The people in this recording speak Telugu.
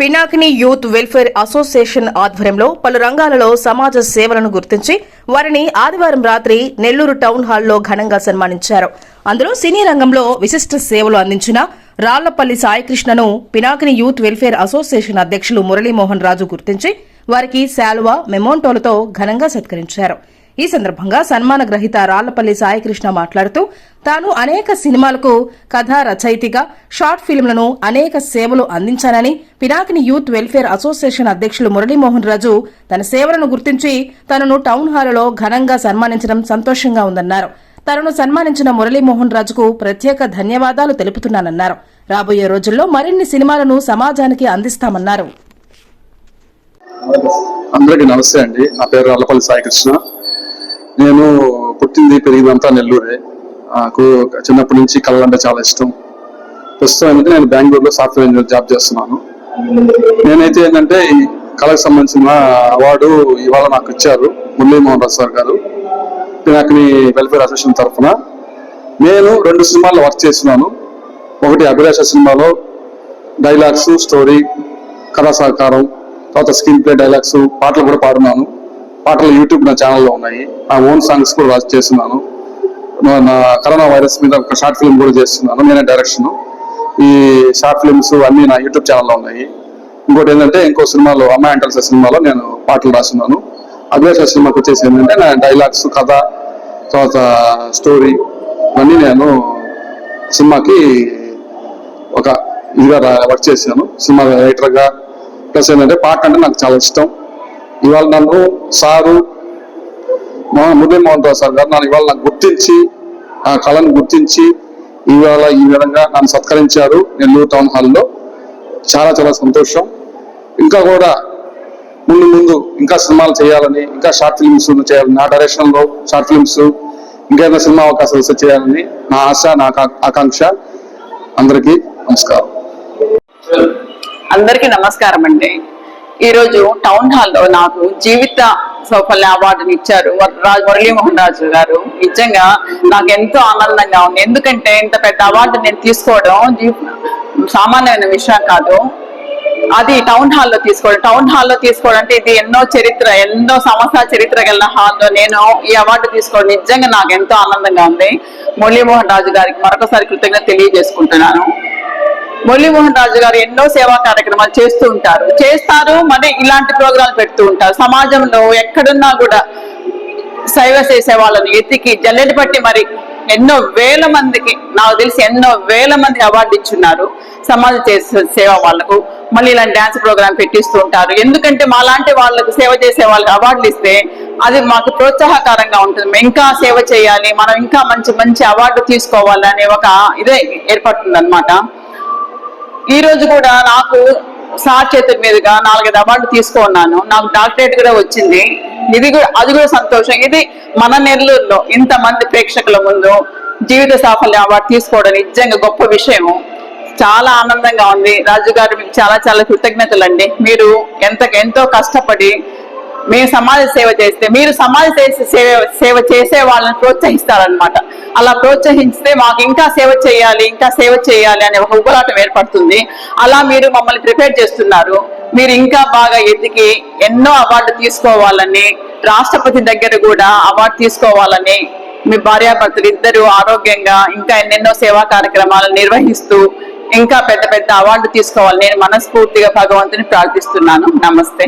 పినాకిని యూత్ వెల్ఫేర్ అసోసియేషన్ ఆధ్వర్యంలో పలు రంగాలలో సమాజ సేవలను గుర్తించి వారిని ఆదివారం రాత్రి నెల్లూరు టౌన్ హాల్లో ఘనంగా సన్మానించారు. అందులో సినీ రంగంలో విశిష్ట సేవలు అందించిన రాళ్ళపల్లి సాయికృష్ణను పినాకిని యూత్ వెల్ఫేర్ అసోసియేషన్ అధ్యక్షులు మురళీమోహన్ రాజు గుర్తించి వారికి శాలువా మెమోంటోలతో ఘనంగా సత్కరించారు. ఈ సందర్భంగా సన్మాన గ్రహీత రాళ్ళపల్లి సాయికృష్ణ మాట్లాడుతూ తాను అనేక సినిమాలకు కథా రచయితగా షార్ట్ ఫిల్మ్లను అనేక సేవలు అందించానని పినాకిని యూత్ వెల్ఫేర్ అసోసియేషన్ అధ్యక్షులు మురళీమోహన్ రాజు తన సేవలను గుర్తించి తనను టౌన్ హాల్లో ఘనంగా సన్మానించడం సంతోషంగా ఉందన్నారు. తనను సన్మానించిన మురళీమోహన్ రాజుకు ప్రత్యేక ధన్యవాదాలు తెలుపుతున్నానన్నారు. రాబోయే రోజుల్లో మరిన్ని సినిమాలను సమాజానికి అందిస్తామన్నారు. అందరికీ నమస్తే అండి. నా పేరు అల్లపల్లి సాయికృష్ణ. నేను పుట్టింది పెరిగిందంతా నెల్లూరే. నాకు చిన్నప్పటి నుంచి కళ అంటే చాలా ఇష్టం. ప్రస్తుతం ఏంటంటే నేను బెంగళూరులో సాఫ్ట్వేర్ ఇంజనీర్ జాబ్ చేస్తున్నాను. నేనైతే ఏంటంటే ఈ కళకు సంబంధించిన అవార్డు ఇవాళ నాకు ఇచ్చారు మురళీమోహన్ రావు సార్ గారు. పినాకిని వెల్ఫేర్ అసోసియేషన్ తరఫున. నేను రెండు సినిమాల్లో వర్క్ చేస్తున్నాను. ఒకటి అభిలాష సినిమాలో డైలాగ్స్ స్టోరీ కథా సహకారం తర్వాత స్క్రీన్ ప్లే డైలాగ్స్ పాటలు కూడా పాడున్నాను. పాటలు యూట్యూబ్ నా ఛానల్లో ఉన్నాయి. నా ఓన్ సాంగ్స్ కూడా వాచ్ చేస్తున్నాను. నా- కరోనా వైరస్ మీద ఒక షార్ట్ ఫిల్మ్ కూడా చేస్తున్నాను నేనే డైరెక్షన్ ఈ షార్ట్ ఫిల్మ్స్ అన్ని నా యూట్యూబ్ ఛానల్లో ఉన్నాయి. ఇంకోటి ఏంటంటే ఇంకో సినిమాలో అమ్మాయి అంటల్స సినిమాలో నేను పాటలు రాస్తున్నాను. అభిలాష సినిమాకి వచ్చేసి ఏంటంటే నా డైలాగ్స్ కథ తర్వాత స్టోరీ ఇవన్నీ నేను సినిమాకి ఒక ఇదిగా వర్క్ చేశాను. సినిమా రైటర్గా ప్లస్ ఏంటంటే పాట అంటే నాకు చాలా ఇష్టం. ఇవాళ నన్ను సారు మా మురళీమోహన్ రావు సార్ గారు నన్ను ఇవాళ నాకు గుర్తించి ఆ కళను గుర్తించి ఇవాళ ఈ విధంగా నన్ను సత్కరించారు నెల్లూరు టౌన్ హాల్లో. చాలా చాలా సంతోషం. ఇంకా కూడా ముందు ముందు ఇంకా సినిమాలు చేయాలని ఇంకా షార్ట్ ఫిల్మ్స్ చేయాలని నా డైరెక్షన్లో షార్ట్ ఫిల్మ్స్ ఇంకేమైనా సినిమా అవకాశాలు వస్తే చేయాలని నా ఆశ నా ఆకాంక్ష. అందరికీ నమస్కారం. అందరికీ నమస్కారం అండి ఈరోజు టౌన్ హాల్లో నాకు జీవిత సౌఫల్య అవార్డుని ఇచ్చారు రాజు మురళీమోహన్ రాజు గారు. నిజంగా నాకు ఎంతో ఆనందంగా ఉంది. ఎందుకంటే ఇంత పెద్ద అవార్డు నేను తీసుకోవడం సామాన్యమైన విషయం కాదు. అది టౌన్ హాల్లో తీసుకోవడం. టౌన్ హాల్లో తీసుకోవడం అంటే ఇది ఎన్నో చరిత్ర ఎన్నో సంవత్సరాల చరిత్ర కలిగిన హాల్లో నేను ఈ అవార్డు తీసుకోవడం నిజంగా నాకు ఎంతో ఆనందంగా ఉంది. మురళీమోహన్ రాజు గారికి మరొకసారి కృతజ్ఞత తెలియజేసుకుంటున్నాను. మురళీమోహన్ రాజు గారు ఎన్నో సేవా కార్యక్రమాలు చేస్తూ ఉంటారు. చేస్తారు మరి ఇలాంటి ప్రోగ్రాలు పెడుతూ ఉంటారు. సమాజంలో ఎక్కడున్నా కూడా శైవ చేసే వాళ్ళని ఎత్తికి జల్లెడి పట్టి మరి ఎన్నో వేల మందికి నాకు తెలిసి ఎన్నో వేల మంది అవార్డు ఇచ్చున్నారు. సమాజ చేసే సేవ వాళ్ళకు మళ్ళీ ఇలాంటి డ్యాన్స్ ప్రోగ్రామ్ పెట్టిస్తూ ఉంటారు. ఎందుకంటే మాలాంటి వాళ్ళకు సేవ చేసే వాళ్ళకి అవార్డులు ఇస్తే అది మాకు ప్రోత్సాహకరంగా ఉంటుంది. ఇంకా సేవ చేయాలి మనం ఇంకా మంచి మంచి అవార్డు తీసుకోవాలి అనే ఒక ఇదే ఏర్పడుతుంది ఈ రోజు కూడా నాకు సార్ చేతుల మీదుగా నాలుగైదు అవార్డు తీసుకున్నాను నాకు డాక్టరేట్ కూడా వచ్చింది. ఇది కూడా అది కూడా సంతోషం. ఇది మన నెల్లూరులో ఇంతమంది ప్రేక్షకుల ముందు జీవిత సాఫల్య అవార్డు తీసుకోవడం నిజంగా గొప్ప విషయం చాలా ఆనందంగా ఉంది. రాజు గారు మీకు చాలా చాలా కృతజ్ఞతలు అండి మీరు ఎంత ఎంతో కష్టపడి మేము సమాజ సేవ చేస్తే మీరు సమాజ సేవ సేవ చేసే వాళ్ళని ప్రోత్సహిస్తారనమాట అలా ప్రోత్సహిస్తే మాకు ఇంకా సేవ చేయాలి ఇంకా సేవ చేయాలి అనే ఒక ఉబలాటం ఏర్పడుతుంది. అలా మీరు మమ్మల్ని ప్రిపేర్ చేస్తున్నారు. మీరు ఇంకా బాగా ఎదిగి ఎన్నో అవార్డు తీసుకోవాలని రాష్ట్రపతి దగ్గర కూడా అవార్డు తీసుకోవాలని మీ భార్యాభర్తలు ఇద్దరు ఆరోగ్యంగా ఇంకా ఎన్నెన్నో సేవా కార్యక్రమాలు నిర్వహిస్తూ ఇంకా పెద్ద పెద్ద అవార్డు తీసుకోవాలని నేను మనస్ఫూర్తిగా భగవంతుని ప్రార్థిస్తున్నాను. నమస్తే.